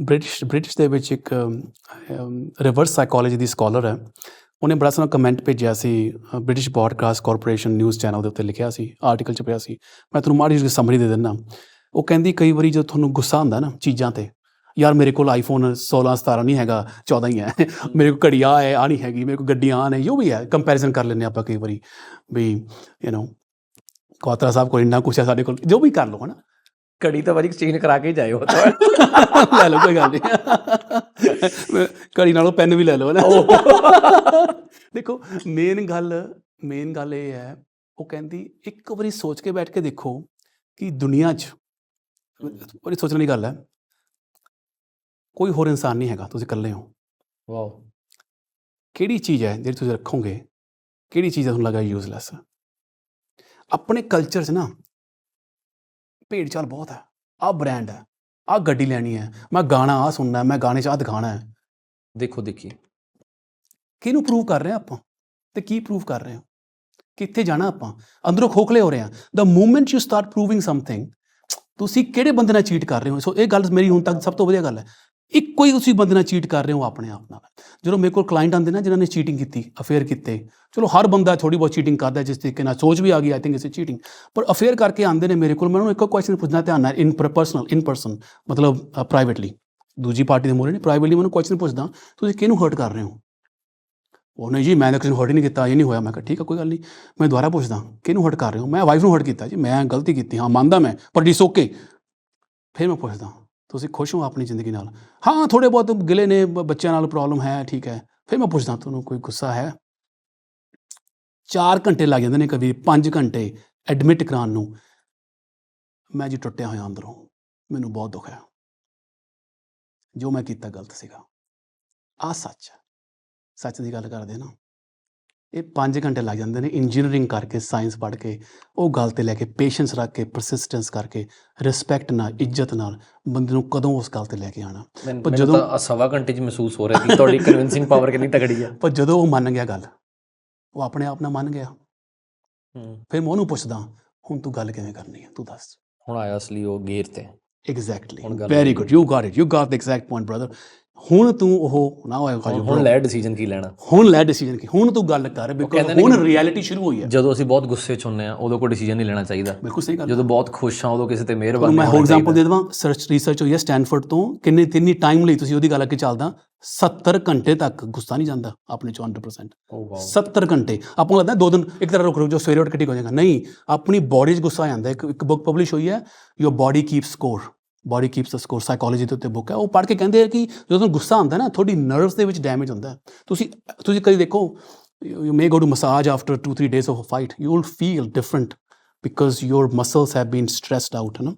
British British ਦੇ ਵਿੱਚ ਇੱਕ ਰਿਵਰਸ ਸਾਈਕੋਲੋਜੀ ਦੀ ਸਕਾਲਰ ਹੈ। ਉਹਨੇ ਬੜਾ ਸੋਹਣਾ ਕਮੈਂਟ ਭੇਜਿਆ ਸੀ British broadcast corporation news channel ਦੇ ਉੱਤੇ ਲਿਖਿਆ ਸੀ ਆਰਟੀਕਲ ਚ ਪਿਆ ਸੀ। ਮੈਂ ਤੁਹਾਨੂੰ ਮਾੜੀ ਜਿਹੀ ਸਮਰੀ ਦੇ ਦਿੰਦਾ। ਉਹ ਕਹਿੰਦੀ ਕਈ ਵਾਰੀ ਜਦੋਂ ਤੁਹਾਨੂੰ ਗੁੱਸਾ ਹੁੰਦਾ ਨਾ ਚੀਜ਼ਾਂ ਤੇ, ਯਾਰ ਮੇਰੇ ਕੋਲ ਆਈਫੋਨ 16 17 ਨਹੀਂ ਹੈਗਾ 14 ਹੀ ਹੈ। ਮੇਰੇ ਕੋਲ ਘੜੀ ਆ ਹੈ ਆ ਨਹੀਂ ਹੈਗੀ, ਮੇਰੇ ਕੋਲ ਗੱਡੀਆਂ ਆ ਨੇ, ਜੋ ਵੀ ਹੈ ਕੰਪੈਰੀਜ਼ਨ ਕਰ ਲੈਂਦੇ ਆਪਾਂ ਕਈ ਵਾਰੀ। ਵੀ ਯੂ نو ਕੋਤਰਾ ਸਾਹਿਬ ਕੋਲ ਇੰਨਾ ਕੁਛ ਹੈ ਸਾਡੇ ਕੋਲ, ਜੋ ਵੀ ਕਰ ਲਓ, ਹਨਾ? ਘੜੀ ਤਾਂ ਵਾਰੀ ਐਕਸਚੇਂਜ ਕਰਾ ਕੇ ਹੀ ਜਾਇਓ ਲੈ ਲਓ ਕੋਈ ਗੱਲ ਨਹੀਂ ਘੜੀ ਨਾਲੋਂ ਪੈਨ ਵੀ ਲੈ ਲਓ ਨਾ ਦੇਖੋ ਮੇਨ ਗੱਲ ਮੇਨ ਗੱਲ ਇਹ ਹੈ ਉਹ ਕਹਿੰਦੀ ਇੱਕ ਵਾਰੀ ਸੋਚ ਕੇ ਬੈਠ ਕੇ ਦੇਖੋ ਕਿ ਦੁਨੀਆ 'ਚ ਬੜੀ ਸੋਚਣ ਵਾਲੀ ਗੱਲ ਹੈ ਕੋਈ ਹੋਰ ਇਨਸਾਨ ਨਹੀਂ ਹੈਗਾ ਤੁਸੀਂ ਇਕੱਲੇ ਹੋ ਵਾਓ ਕਿਹੜੀ ਚੀਜ਼ ਹੈ ਜਿਹੜੀ ਤੁਸੀਂ ਰੱਖੋਗੇ ਕਿਹੜੀ ਚੀਜ਼ ਤੁਹਾਨੂੰ ਲੱਗਾ ਯੂਜ਼ਲੈਸ ਆਪਣੇ ਕਲਚਰ 'ਚ ਨਾ ਭੇਡ ਚਾਲ ਬਹੁਤ ਹੈ। ਆਹ ਬ੍ਰਾਂਡ ਹੈ। ਆਹ ਗੱਡੀ ਲੈਣੀ ਹੈ। ਮੈਂ ਗਾਣਾ ਆ ਸੁਣਨਾ ਮੈਂ ਗਾਣੇ 'ਚ ਆ ਦਿਖਾਣਾ ਹੈ। ਦੇਖੋ ਦੇਖੀ ਕਿਹਨੂੰ ਪ੍ਰੂਵ ਕਰ ਰਹੇ ਹਾਂ ਆਪਾਂ? ਤੇ ਕੀ ਪ੍ਰੂਵ ਕਰ ਰਹੇ ਹਾਂ? ਕਿੱਥੇ ਜਾਣਾ ਆਪਾਂ? ਅੰਦਰੋਂ ਖੋਖਲੇ ਹੋ ਰਹੇ ਹਾਂ। The moment you start proving something ਤੁਸੀਂ ਕਿਹੜੇ ਬੰਦੇ ਨਾਲ ਚੀਟ ਕਰ ਰਹੇ ਹੋ? ਸੋ ਇਹ ਗੱਲ ਮੇਰੀ ਹੁਣ ਤੱਕ ਸਭ ਤੋਂ ਵਧੀਆ ਗੱਲ ਹੈ। ਇੱਕੋ ਹੀ ਤੁਸੀਂ ਬੰਦੇ ਨਾਲ ਚੀਟ ਕਰ ਰਹੇ ਹੋ ਆਪਣੇ ਆਪ ਨਾਲ। ਜਦੋਂ ਮੇਰੇ ਕੋਲ ਕਲਾਇੰਟ ਆਉਂਦੇ ਨਾ, ਜਿਨ੍ਹਾਂ ਨੇ ਚੀਟਿੰਗ ਕੀਤੀ ਅਫੇਅਰ ਕੀਤੇ, ਚਲੋ ਹਰ ਬੰਦਾ ਥੋੜੀ ਬਹੁਤ ਚੀਟਿੰਗ ਕਰਦਾ ਜਿਸ ਤਰੀਕੇ ਨਾਲ ਸੋਚ ਵੀ ਆ ਗਈ I think is it's cheating ਪਰ ਅਫੇਅਰ ਕਰਕੇ ਆਉਂਦੇ ਨੇ ਮੇਰੇ ਕੋਲ, ਮੈਂ ਉਹਨੂੰ ਇੱਕੋ ਕੁਐਸਚਨ ਪੁੱਛਣਾ ਧਿਆਨ ਨਾਲ ਇਨ ਪਰਸਨਲ ਇਨ ਪਰਸਨ ਮਤਲਬ ਪ੍ਰਾਈਵੇਟਲੀ ਦੂਜੀ ਪਾਰਟੀ ਦੇ ਮੂਹਰੇ ਨਹੀਂ ਪ੍ਰਾਈਵੇਟਲੀ ਮੈਨੂੰ ਕੁਐਸਚਨ ਪੁੱਛਦਾ, ਤੁਸੀਂ ਕਿਹਨੂੰ ਹਰਟ ਕਰ ਰਹੇ ਹੋ? ਉਹਨੇ ਜੀ, ਮੈਂ ਤਾਂ ਕਿਸੇ ਹਰਟ ਨਹੀਂ ਕੀਤਾ, ਇਹ ਨਹੀਂ ਹੋਇਆ। ਮੈਂ ਕਿਹਾ, ਠੀਕ ਹੈ ਕੋਈ ਗੱਲ ਨਹੀਂ। ਮੈਂ ਦੁਬਾਰਾ ਪੁੱਛਦਾ, ਕਿਹਨੂੰ ਹਰਟ ਕਰ ਰਹੇ ਹੋ? ਮੈਂ ਵਾਈਫ ਨੂੰ ਹਰਟ ਕੀਤਾ ਜੀ, ਮੈਂ ਗਲਤੀ ਕੀਤੀ, ਹਾਂ, ਮੰਨਦਾ ਮੈਂ ਪਰ ਇਟਸ ਓਕੇ ਫਿਰ ਮੈਂ ਪੁੱਛਦਾ ਤੁਸੀਂ ਖੁਸ਼ ਹੋ ਆਪਣੀ ਜ਼ਿੰਦਗੀ ਨਾਲ? ਹਾਂ ਥੋੜੇ ਬਹੁਤ ਗਿਲੇ ਨੇ, ਬ- ਬੱਚਿਆਂ ਨਾਲ ਪ੍ਰੋਬਲਮ ਹੈ, ਠੀਕ ਹੈ। ਫਿਰ ਮੈਂ ਪੁੱਛਦਾ ਤੁਹਾਨੂੰ, ਕੋਈ ਗੁੱਸਾ ਹੈ? 4 ਘੰਟੇ ਲੱਗ ਜਾਂਦੇ ਨੇ ਕਦੀ 5 ਘੰਟੇ ਐਡਮਿਟ ਕਰਾਉਣ ਨੂੰ। ਮੈਂ ਜੀ ਟੁੱਟਿਆ ਹੋਇਆ ਅੰਦਰੋਂ, ਮੈਨੂੰ ਬਹੁਤ ਦੁੱਖ ਹੈ। ਜੋ ਮੈਂ ਕੀਤਾ ਗਲਤ ਸੀਗਾ। ਆ ਸੱਚ ਸੱਚ ਦੀ ਗੱਲ ਕਰਦੇ ਨਾ। ਇਹ 5 ਘੰਟੇ ਲੱਗ ਜਾਂਦੇ ਨੇ ਇੰਜੀਨੀਅਰਿੰਗ ਕਰਕੇ ਸਾਇੰਸ ਪੜ੍ਹ ਕੇ ਉਹ ਗੱਲ ਤੇ ਲੈ ਕੇ ਪੇਸ਼ੈਂਸ ਰੱਖ ਕੇ ਪਰਸਿਸਟੈਂਸ ਕਰਕੇ ਰਿਸਪੈਕਟ ਨਾਲ ਇੱਜ਼ਤ ਨਾਲ ਬੰਦੇ ਨੂੰ ਕਦੋਂ ਉਸ ਗੱਲ ਤੇ ਲੈ ਕੇ ਆਣਾ ਪਰ ਜਦੋਂ- ਸਵਾ ਘੰਟੇ 'ਚ ਮਹਿਸੂਸ ਹੋ ਰਿਹਾ ਕਿ ਤੁਹਾਡੀ ਕਨਵਿੰਸਿੰਗ ਪਾਵਰ ਕਿੰਨੀ ਤਗੜੀ ਆ। ਪਰ ਜਦੋਂ ਉਹ ਮੰਨ ਗਿਆ ਗੱਲ ਉਹ ਆਪਣੇ ਆਪ ਨਾਲ ਮੰਨ ਗਿਆ। ਹੂੰ। ਫਿਰ ਮੈਂ ਉਹਨੂੰ ਪੁੱਛਦਾ ਹੁਣ ਤੂੰ ਗੱਲ ਕਿਵੇਂ ਕਰਨੀ ਹੈ ਤੂੰ ਦੱਸ। ਹੁਣ ਆਇਆ ਅਸਲੀ ਉਹ ਗੇਰ ਤੇ। Exactly very. Good you got it you got the exact point brother ਹੁਣ ਤੂੰ ਉਹ ਨਾ ਹੋਇਆ ਹੁਣ- ਲੈ ਡਿਸੀਜਨ ਕੀ ਲੈਣਾ? ਹੁਣ ਲੈ ਡਿਸੀਜਨ ਕੀ? ਹੁਣ ਤੂੰ ਗੱਲ ਕਰ ਬਿਕਾਜ਼ ਹੁਣ ਰਿਐਲਿਟੀ ਸ਼ੁਰੂ ਹੋਈ ਹੈ। ਜਦੋਂ ਅਸੀਂ ਬਹੁਤ ਗੁੱਸੇ 'ਚ ਹੁੰਨੇ ਆ ਉਦੋਂ ਕੋਈ ਡਿਸੀਜਨ ਨਹੀਂ ਲੈਣਾ ਚਾਹੀਦਾ। ਬਿਲਕੁਲ ਸਹੀ ਗੱਲ। ਜਦੋਂ ਬਹੁਤ ਖੁਸ਼ ਆ ਉਦੋਂ ਕਿਸੇ ਤੇ ਮਿਹਰਬਾਨੀ ਮੈਂ ਹੋਰ ਐਗਜ਼ਾਮਪਲ। ਦੇ ਦੇਵਾਂ। ਸਰਚ ਰਿਸਰਚ ਹੋਈ ਹੈ ਸਟੈਨਫੋਰਡ ਤੋਂ। ਕਿੰਨੇ ਕਿੰਨੀ ਟਾਈਮ ਲਈ ਤੁਸੀਂ ਉਹਦੀ ਗੱਲ ਅੱਗੇ ਚੱਲਦਾ। 70 ਘੰਟੇ ਤੱਕ ਗੁੱਸਾ ਨਹੀਂ ਜਾਂਦਾ ਆਪਣੇ ਚੋਂ 100% ਓ ਵਾਓ। 70 ਘੰਟੇ। ਆਪਾਂ ਲੱਗਦਾ ਦੋ ਦਿਨ ਇੱਕ ਤਰ੍ਹਾਂ ਰੁਕ ਰੁਕ ਜੋ ਸਵੇਰੇ ਉੱਠ ਕੇ ਠੀਕ ਹੋ ਜਾਏਗਾ। ਨਹੀਂ ਆਪਣੀ ਬਾਡੀ 'ਚ ਗੁੱਸਾ ਆ ਜਾਂਦਾ। ਇੱਕ ਇੱਕ ਬੁੱਕ ਪਬਲਿਸ਼ ਹੋਈ ਹੈ your body keeps score body keeps the score psychology ਦੇ ਉੱਤੇ ਬੁੱਕ ਹੈ। ਉਹ ਪੜ੍ਹ ਕੇ ਕਹਿੰਦੇ ਆ ਕਿ ਜਦੋਂ ਤੁਹਾਨੂੰ ਗੁੱਸਾ ਆਉਂਦਾ ਨਾ, ਤੁਹਾਡੀ ਨਰਵਸ ਦੇ ਵਿੱਚ ਡੈਮੇਜ ਹੁੰਦਾ ਤੁਸੀਂ ਤੁਸੀਂ ਕਦੀ ਦੇਖੋ you may go to massage after 2-3 days of a fight you will feel different because your muscles have been stressed out ਹੈ ਨਾ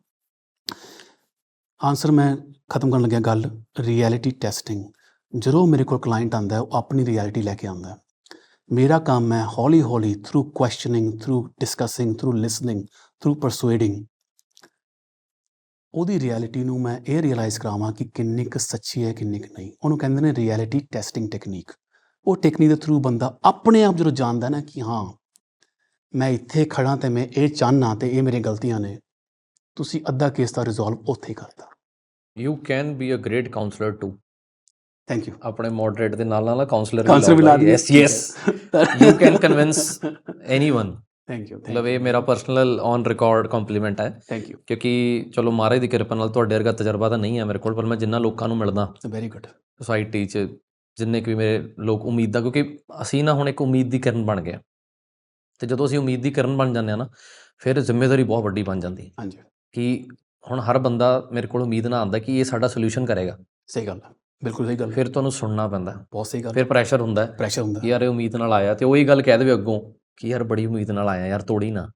ਆਨਸਰ ਮੈਂ ਖਤਮ ਕਰਨ ਲੱਗਿਆ ਗੱਲ ਰਿਐਲਿਟੀ ਟੈਸਟਿੰਗ ਜਦੋਂ ਮੇਰੇ ਕੋਲ ਕਲਾਇੰਟ ਆਂਦਾ ਹੈ ਉਹ ਆਪਣੀ ਰਿਐਲਿਟੀ ਲੈ ਕੇ ਆਂਦਾ ਹੈ ਮੇਰਾ ਕੰਮ ਹੈ ਹੌਲੀ ਹੌਲੀ through questioning through discussing through listening through persuading ਉਹਦੀ ਰਿਐਲਿਟੀ ਨੂੰ ਮੈਂ ਇਹ ਰਿਅਲਾਈਜ਼ ਕਰਾਵਾਂ ਕਿ ਕਿੰਨੀ ਕੁ ਸੱਚੀ ਹੈ ਕਿੰਨੀ ਕੁ ਨਹੀਂ। ਉਹਨੂੰ ਕਹਿੰਦੇ ਨੇ ਰਿਐਲਿਟੀ ਟੈਸਟਿੰਗ ਟੈਕਨੀਕ ਉਹ ਟੈਕਨੀਕ ਦੇ ਥਰੂ ਬੰਦਾ ਆਪਣੇ ਆਪ ਜਦੋਂ ਜਾਣਦਾ ਨਾ ਕਿ ਹਾਂ ਮੈਂ ਇੱਥੇ ਖੜਾ ਤੇ ਮੈਂ ਇਹ ਚਾਹਨਾ ਤੇ ਇਹ ਮੇਰੀਆਂ ਗਲਤੀਆਂ ਨੇ ਤੁਸੀਂ ਅੱਧਾ ਕੇਸ ਦਾ ਰਿਜ਼ੋਲਵ ਉੱਥੇ ਹੀ ਕਰਦਾ you can be a great counsellor too thank you ਆਪਣੇ ਮੋਡਰੇਟ ਦੇ ਨਾਲ ਨਾਲ ਕਾਉਂਸਲਰ ਵੀ ਲਾ yes yes you can convince anyone thank you ਮਤਲਬ ਇਹ ਮੇਰਾ ਪਰਸਨਲ ਔਨ ਰਿਕਾਰਡ ਕੰਪਲੀਮੈਂਟ ਹੈ। ਥੈਂਕ ਯੂ ਕਿਉਂਕਿ ਚਲੋ ਮਹਾਰਾਜ ਦੀ ਕਿਰਪਾ ਨਾਲ ਤੁਹਾਡੇ ਵਰਗਾ ਤਜਰਬਾ ਤਾਂ ਨਹੀਂ ਹੈ ਮੇਰੇ ਕੋਲ ਪਰ ਮੈਂ ਜਿੰਨਾ ਲੋਕਾਂ ਨੂੰ ਮਿਲਦਾ ਵੈਰੀ ਗੁੱਡ ਸੋਸਾਇਟੀ 'ਚ ਜਿੰਨੇ ਕਿ ਮੇਰੇ ਲੋਕ ਉਮੀਦਾਂ ਕਿਉਂਕਿ ਅਸੀਂ ਨਾ ਹੁਣ ਇੱਕ ਉਮੀਦ ਦੀ ਕਿਰਨ ਬਣ ਗਏ ਤੇ ਜਦੋਂ ਅਸੀਂ ਉਮੀਦ ਦੀ ਕਿਰਨ ਬਣ ਜਾਂਦੇ ਆ ਨਾ ਫਿਰ ਜ਼ਿੰਮੇਵਾਰੀ ਬਹੁਤ ਵੱਡੀ ਬਣ ਜਾਂਦੀ ਹਾਂਜੀ। ਕਿ ਹੁਣ ਹਰ ਬੰਦਾ ਮੇਰੇ ਕੋਲ ਉਮੀਦ ਨਾਲ ਆਉਂਦਾ ਕਿ ਇਹ ਸਾਡਾ ਸੋਲੂਸ਼ਨ ਕਰੇਗਾ। ਸਹੀ ਗੱਲ ਹੈ। ਬਿਲਕੁਲ ਸਹੀ ਗੱਲ ਹੈ। ਫਿਰ ਤੁਹਾਨੂੰ ਸੁਣਨਾ ਪੈਂਦਾ। ਬਹੁਤ ਸਹੀ ਗੱਲ ਫਿਰ ਪ੍ਰੈਸ਼ਰ ਹੁੰਦਾ ਹੈ ਪ੍ਰੈਸ਼ਰ ਹੁੰਦਾ ਯਾਰ ਇਹ ਉਮੀਦ ਨਾਲ ਆਇਆ ਤੇ ਉਹੀ ਗੱਲ ਕਹਿ ਦੇਵੇ ਅੱਗੋਂ। ਕਿ ਯਾਰ ਬੜੀ ਉਮੀਦ ਨਾਲ ਆਇਆ ਯਾਰ ਤੋੜੀ ਨਾ।